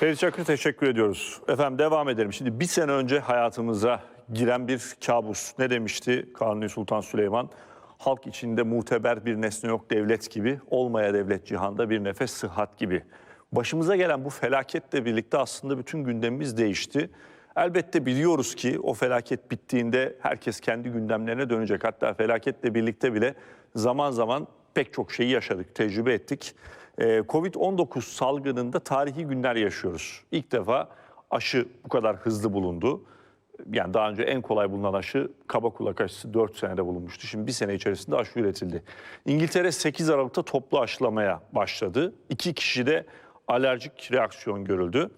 Ferit Çakır teşekkür ediyoruz. Efendim devam edelim. Şimdi bir sene önce hayatımıza giren bir kabus. Ne demişti Kanuni Sultan Süleyman? Halk içinde muteber bir nesne yok devlet gibi, olmaya devlet cihanda bir nefes sıhhat gibi. Başımıza gelen bu felaketle birlikte aslında bütün gündemimiz değişti. Elbette biliyoruz ki o felaket bittiğinde herkes kendi gündemlerine dönecek. Hatta felaketle birlikte bile zaman zaman pek çok şeyi yaşadık, tecrübe ettik. Ee, Covid-19 salgınında tarihi günler yaşıyoruz. İlk defa aşı bu kadar hızlı bulundu. Yani daha önce en kolay bulunan aşı kaba kulak aşısı 4 senede bulunmuştu. Şimdi bir sene içerisinde aşı üretildi. İngiltere 8 Aralık'ta toplu aşılamaya başladı. İki kişi de alerjik reaksiyon görüldü.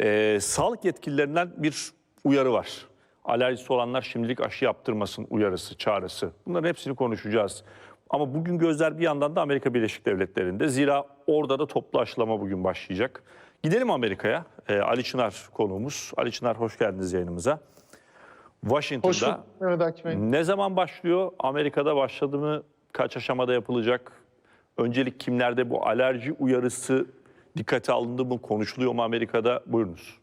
Ee, sağlık yetkililerinden bir uyarı var. Alerjisi olanlar şimdilik aşı yaptırmasın uyarısı, çağrısı. Bunların hepsini konuşacağız. Ama bugün gözler bir yandan da Amerika Birleşik Devletleri'nde. Zira orada da toplu aşılama bugün başlayacak. Gidelim Amerika'ya. Ee, Ali Çınar konuğumuz. Ali Çınar hoş geldiniz yayınımıza. Hoş Washington'da bulduk Mehmet ne zaman başlıyor? Amerika'da başladı mı? Kaç aşamada yapılacak? Öncelik kimlerde bu alerji uyarısı dikkate alındı mı? Konuşuluyor mu Amerika'da? Buyurunuz.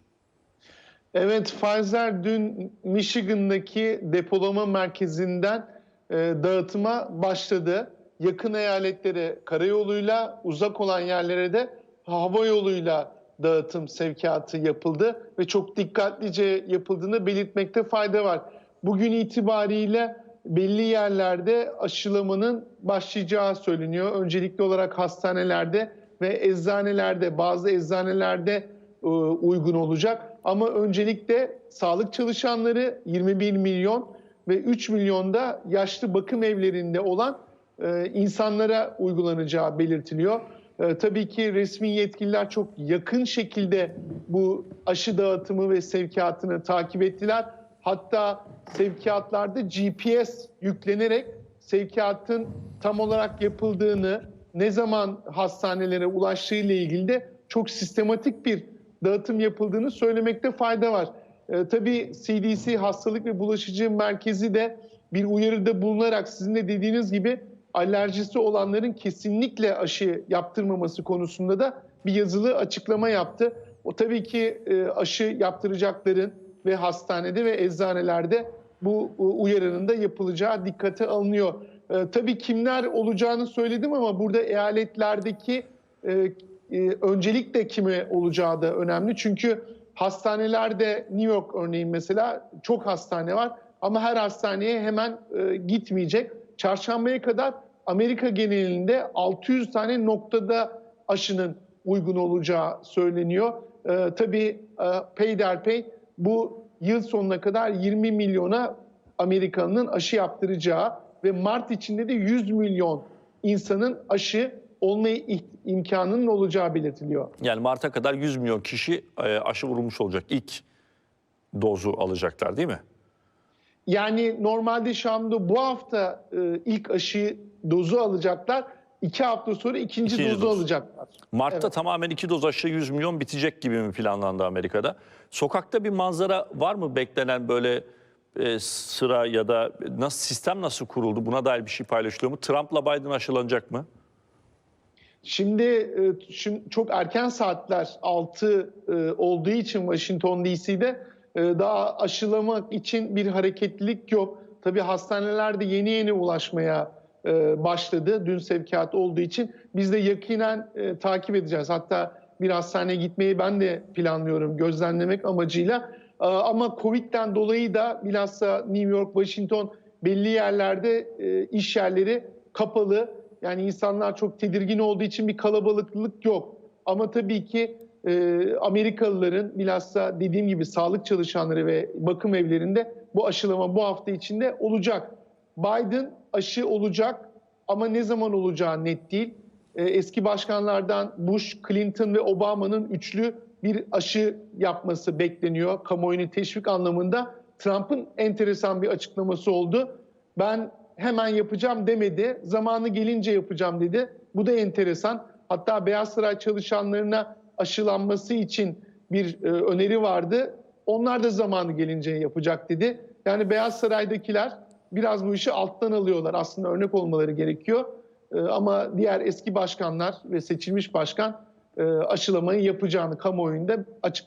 Evet Pfizer dün Michigan'daki depolama merkezinden e, dağıtıma başladı. Yakın eyaletlere karayoluyla, uzak olan yerlere de hava yoluyla dağıtım sevkiyatı yapıldı ve çok dikkatlice yapıldığını belirtmekte fayda var. Bugün itibariyle belli yerlerde aşılamanın başlayacağı söyleniyor. Öncelikli olarak hastanelerde ve eczanelerde, bazı eczanelerde e, uygun olacak. Ama öncelikle sağlık çalışanları 21 milyon ve 3 milyon da yaşlı bakım evlerinde olan e, insanlara uygulanacağı belirtiliyor. E, tabii ki resmi yetkililer çok yakın şekilde bu aşı dağıtımı ve sevkiyatını takip ettiler. Hatta sevkiyatlarda GPS yüklenerek sevkiyatın tam olarak yapıldığını, ne zaman hastanelere ulaştığı ile ilgili de çok sistematik bir dağıtım yapıldığını söylemekte fayda var. E, tabii CDC Hastalık ve Bulaşıcı Merkezi de bir uyarıda bulunarak sizin de dediğiniz gibi alerjisi olanların kesinlikle aşı yaptırmaması konusunda da bir yazılı açıklama yaptı. O tabii ki e, aşı yaptıracakların ve hastanede ve eczanelerde bu e, uyarının da yapılacağı dikkate alınıyor. E, tabii kimler olacağını söyledim ama burada eyaletlerdeki öncelikle kime olacağı da önemli. Çünkü hastanelerde New York örneğin mesela çok hastane var ama her hastaneye hemen gitmeyecek. Çarşambaya kadar Amerika genelinde 600 tane noktada aşının uygun olacağı söyleniyor. E, tabii e, peyderpey bu yıl sonuna kadar 20 milyona Amerika'nın aşı yaptıracağı ve Mart içinde de 100 milyon insanın aşı olma imkanının olacağı belirtiliyor. Yani Mart'a kadar 100 milyon kişi e, aşı vurulmuş olacak. İlk dozu alacaklar değil mi? Yani normalde şu anda bu hafta e, ilk aşı dozu alacaklar. iki hafta sonra ikinci, İkinci dozu doz. alacaklar. Mart'ta Evet. tamamen iki doz aşı 100 milyon bitecek gibi mi planlandı Amerika'da? Sokakta bir manzara var mı beklenen böyle e, sıra ya da nasıl sistem nasıl kuruldu? Buna dair bir şey paylaşılıyor mu? Trump'la Biden aşılanacak mı? Şimdi, e, şimdi çok erken saatler 6 e, olduğu için Washington DC'de daha aşılamak için bir hareketlilik yok. Tabii hastanelerde yeni yeni ulaşmaya e, başladı dün sevkiyat olduğu için. Biz de yakinen e, takip edeceğiz. Hatta bir hastaneye gitmeyi ben de planlıyorum gözlemlemek amacıyla. E, ama Covid'den dolayı da bilhassa New York, Washington belli yerlerde e, iş yerleri kapalı. Yani insanlar çok tedirgin olduğu için bir kalabalıklık yok. Ama tabii ki e, Amerikalıların bilhassa dediğim gibi sağlık çalışanları ve bakım evlerinde bu aşılama bu hafta içinde olacak. Biden aşı olacak ama ne zaman olacağı net değil. E, eski başkanlardan Bush, Clinton ve Obama'nın üçlü bir aşı yapması bekleniyor kamuoyunu teşvik anlamında. Trump'ın enteresan bir açıklaması oldu. Ben hemen yapacağım demedi. Zamanı gelince yapacağım dedi. Bu da enteresan. Hatta Beyaz Saray çalışanlarına aşılanması için bir e, öneri vardı. Onlar da zamanı gelince yapacak dedi. Yani Beyaz Saray'dakiler biraz bu işi alttan alıyorlar. Aslında örnek olmaları gerekiyor. E, ama diğer eski başkanlar ve seçilmiş başkan e, aşılamayı yapacağını kamuoyunda açıkladı.